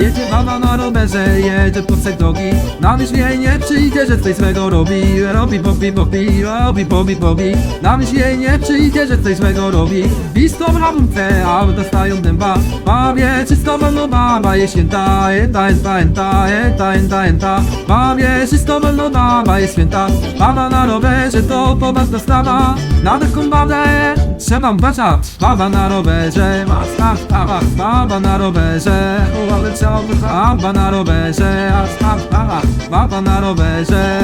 jedzie mama na rowerze, jedzie po trzech drogi Na myśl jej nie przyjdzie, że coś złego robi. Robi, bobi, bobi, robi, bobi, bobi Na myśl jej nie przyjdzie, że coś złego robi. Bistą rabunce, a dostają dęba. Babie, czysto wolno baba jest święta Eta, eta, eta, eta, eta, eta Babie, czysto wolno baba jest święta. Baba na rowerze to poważna sprawa. Na taką babę trzeba uważać Baba na rowerze, ma baba, baba na rowerze. Baba na rowerze, baba, baba na rowerze.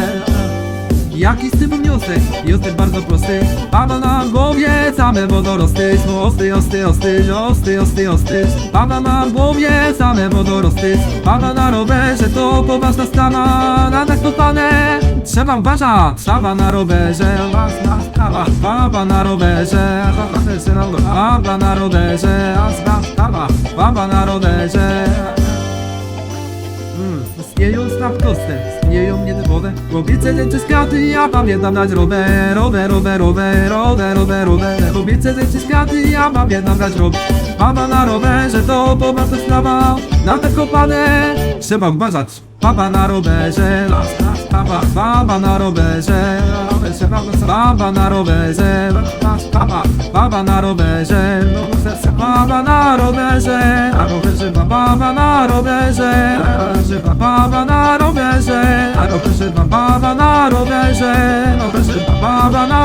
Jaki z tym wniosek? Wniosek bardzo prosty. Baba na głowie, same wodorosty. Osty, osty, osty, osty, osty, osty. Baba na głowie, same wodorosty. Baba na rowerze, to poważna stana Na tak totalne Trzeba uważać Baba na rowerze, Baba na rowerze, baba na rowerze Baba, na rowerze. Mm, Istnieją snapkostem, istnieją nietypowe Kobiece rzeczy z kraty, ja pamiętam dać rower Rower, rower, rower, rower, rower, rower. Kobiece rzeczy z kraty, ja pamiętam dać rower. Baba na rowerze to poważna sprawa. Na te kopane trzeba uważać. Baba na rowerze, baba, baba na rowerze baba, na rowerze, baba, baba na rowerze Baba na rowerze, a rowerze, baba na rowerze. Rowerze, baba na rowerze. A baba na rowerze. Rowerze, baba na